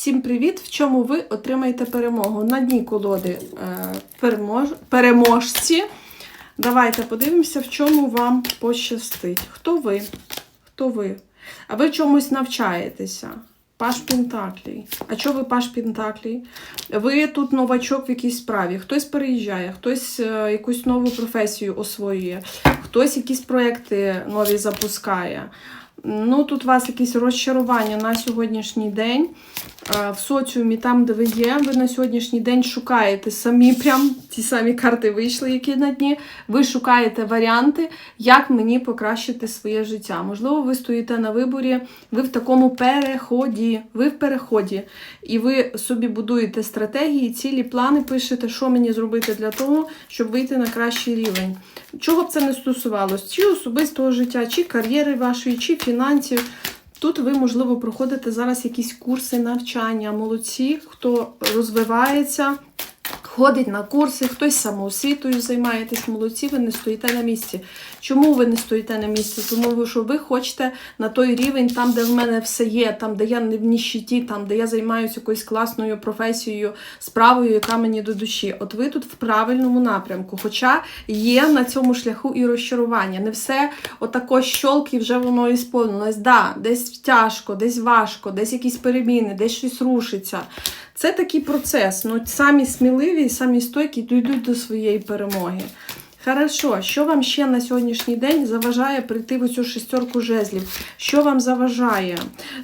Всім привіт! В чому ви отримаєте перемогу? На дні колоди е, перемож... переможці. Давайте подивимося, в чому вам пощастить. Хто ви? Хто ви? А ви чомусь навчаєтеся? Паш Пентаклій. А чого ви Паш Пентаклій? Ви тут новачок в якійсь справі. Хтось переїжджає, хтось е, якусь нову професію освоює, хтось якісь проекти нові запускає. Ну, тут у вас якісь розчарування на сьогоднішній день. Е, В соціумі, там, де ви є, ви на сьогоднішній день шукаєте самі прям ті самі карти вийшли, які на дні. Ви шукаєте варіанти, як мені покращити своє життя. Можливо, ви стоїте на виборі, ви в такому переході, ви в переході, і ви собі будуєте стратегії, цілі, плани, пишете, що мені зробити для того, щоб вийти на кращий рівень. Чого б це не стосувалось? Чи особистого життя, чи кар'єри вашої, чи фінансів. Тут ви, можливо, проходите зараз якісь курси навчання, молодці, хто розвивається, ходить на курси, хтось самоосвітою займаєтесь, молодці, ви не стоїте на місці. Чому ви не стоїте на місці? Тому що ви хочете на той рівень, там, де в мене все є, там, де я не в ніщиті, там, де я займаюся якоюсь класною професією, справою, яка мені до душі. От ви тут в правильному напрямку. Хоча є на цьому шляху і розчарування. Не все отако щолк і вже воно і сповнилось. Да, десь тяжко, десь важко, десь якісь переміни, десь щось рушиться. Це такий процес. Ну, самі сміливі, самі стойкі дійдуть до своєї перемоги. Хорошо, що вам ще на сьогоднішній день заважає прийти в цю шестерку жезлів? Що вам заважає?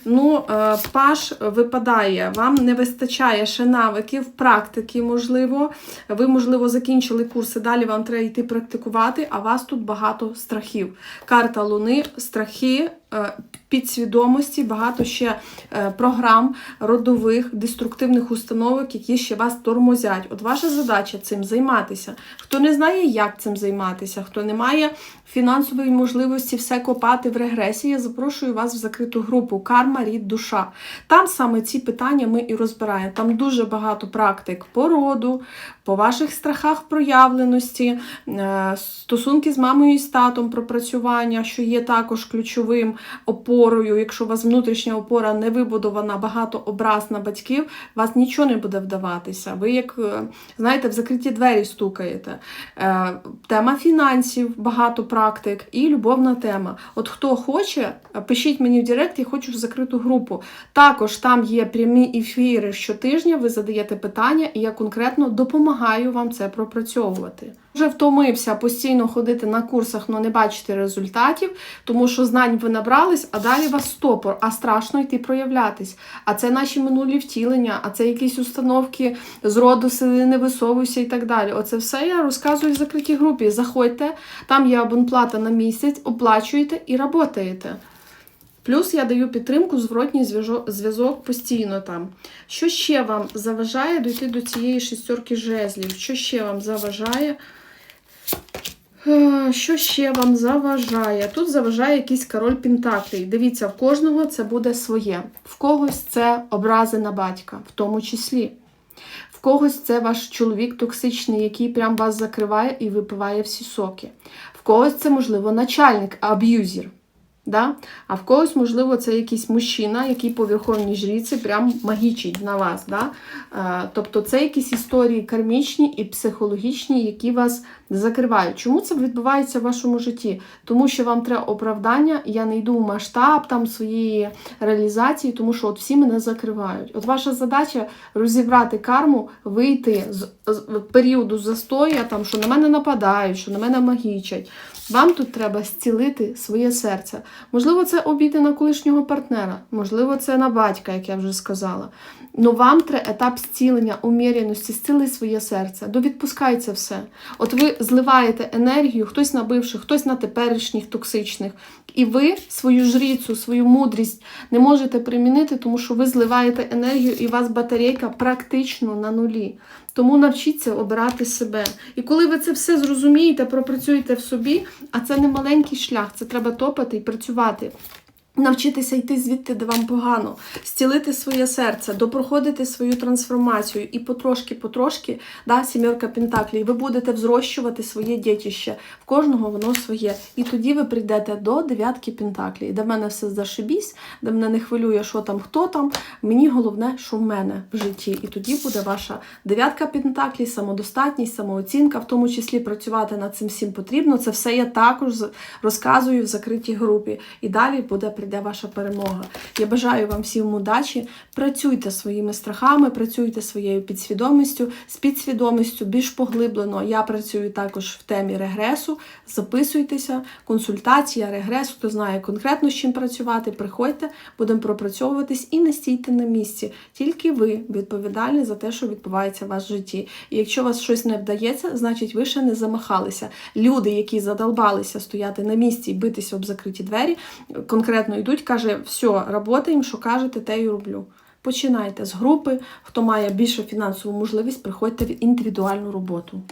Ну, е, паш випадає, вам не вистачає ще навиків, практики, можливо. Ви, можливо, закінчили курси, далі вам треба йти практикувати, а вас тут багато страхів. Карта Луни, страхи. Е, Підсвідомості, багато ще е, програм родових, деструктивних установок, які ще вас тормозять. От ваша задача цим займатися. Хто не знає, як цим займатися, хто не має фінансової можливості все копати в регресії, я запрошую вас в закриту групу Карма, рід, душа. Там саме ці питання ми і розбираємо. Там дуже багато практик по роду, по ваших страхах проявленості, е, стосунки з мамою і з татом, пропрацювання, що є також ключовим опорою. Якщо у вас внутрішня опора не вибудована, багато образ на батьків, вас нічого не буде вдаватися. Ви, як е, знаєте, в закриті двері стукаєте. Е, Тема фінансів, багато практик і любовна тема. От хто хоче, пишіть мені в Директ, я хочу в закриту групу. Також там є прямі ефіри щотижня, ви задаєте питання, і я конкретно допомагаю вам це пропрацьовувати. Вже втомився постійно ходити на курсах, але не бачити результатів, тому що знань ви набрались, а далі вас стопор, а страшно йти проявлятись. А це наші минулі втілення, а це якісь установки з роду сиди, не висовуйся і так далі. Оце все я розказую в закритій групі. Заходьте, там є абонплата на місяць, оплачуєте і работаєте. Плюс я даю підтримку, зворотній зв'язок постійно там. Що ще вам заважає дійти до цієї шістерки жезлів? Що ще вам заважає? Що ще вам заважає? Тут заважає якийсь король Пентаклей. Дивіться, в кожного це буде своє. В когось це образи на батька, в тому числі. В когось це ваш чоловік токсичний, який прям вас закриває і випиває всі соки. В когось це, можливо, начальник, аб'юзер. Да? А в когось, можливо, це якийсь мужчина, який по верховній жріці прям магічить на вас. Да? Е, тобто це якісь історії кармічні і психологічні, які вас закривають. Чому це відбувається в вашому житті? Тому що вам треба оправдання, я не йду в масштаб там своєї реалізації, тому що от всі мене закривають. От ваша задача розібрати карму, вийти з, періоду застоя, там, що на мене нападають, що на мене магічать. Вам тут треба зцілити своє серце. Можливо, це обійти на колишнього партнера, можливо, це на батька, як я вже сказала. Ну вам треба етап зцілення, уміряності, зціли своє серце. Довідпускай це все. От ви зливаєте енергію, хтось на бивших, хтось на теперішніх токсичних. І ви свою жріцю, свою мудрість не можете примінити, тому що ви зливаєте енергію, і у вас батарейка практично на нулі. Тому навчіться обирати себе. І коли ви це все зрозумієте, пропрацюєте в собі, а це не маленький шлях, це треба топати і працювати працювати. Навчитися йти звідти, де вам погано, зцілити своє серце, допроходити свою трансформацію і потрошки-потрошки, да, сімерка Пентаклій, ви будете взрощувати своє дітище. В кожного воно своє. І тоді ви прийдете до дев'ятки Пентаклій, де в мене все зашибісь, де мене не хвилює, що там, хто там. Мені головне, що в мене в житті. І тоді буде ваша дев'ятка Пентаклій, самодостатність, самооцінка, в тому числі працювати над цим всім потрібно. Це все я також розказую в закритій групі. І далі буде прийде ваша перемога. Я бажаю вам всім удачі. Працюйте своїми страхами, працюйте своєю підсвідомістю, з підсвідомістю більш поглиблено. Я працюю також в темі регресу. Записуйтеся, консультація, регрес. Хто знає конкретно з чим працювати, приходьте, будемо пропрацьовуватись і не стійте на місці. Тільки ви відповідальні за те, що відбувається в вас в житті. І якщо у вас щось не вдається, значить ви ще не замахалися. Люди, які задолбалися стояти на місці і битися об закриті двері, конкретно йдуть, каже, все, работаємо, що кажете, те й роблю. Починайте з групи. Хто має більше фінансову можливість, приходьте в індивідуальну роботу.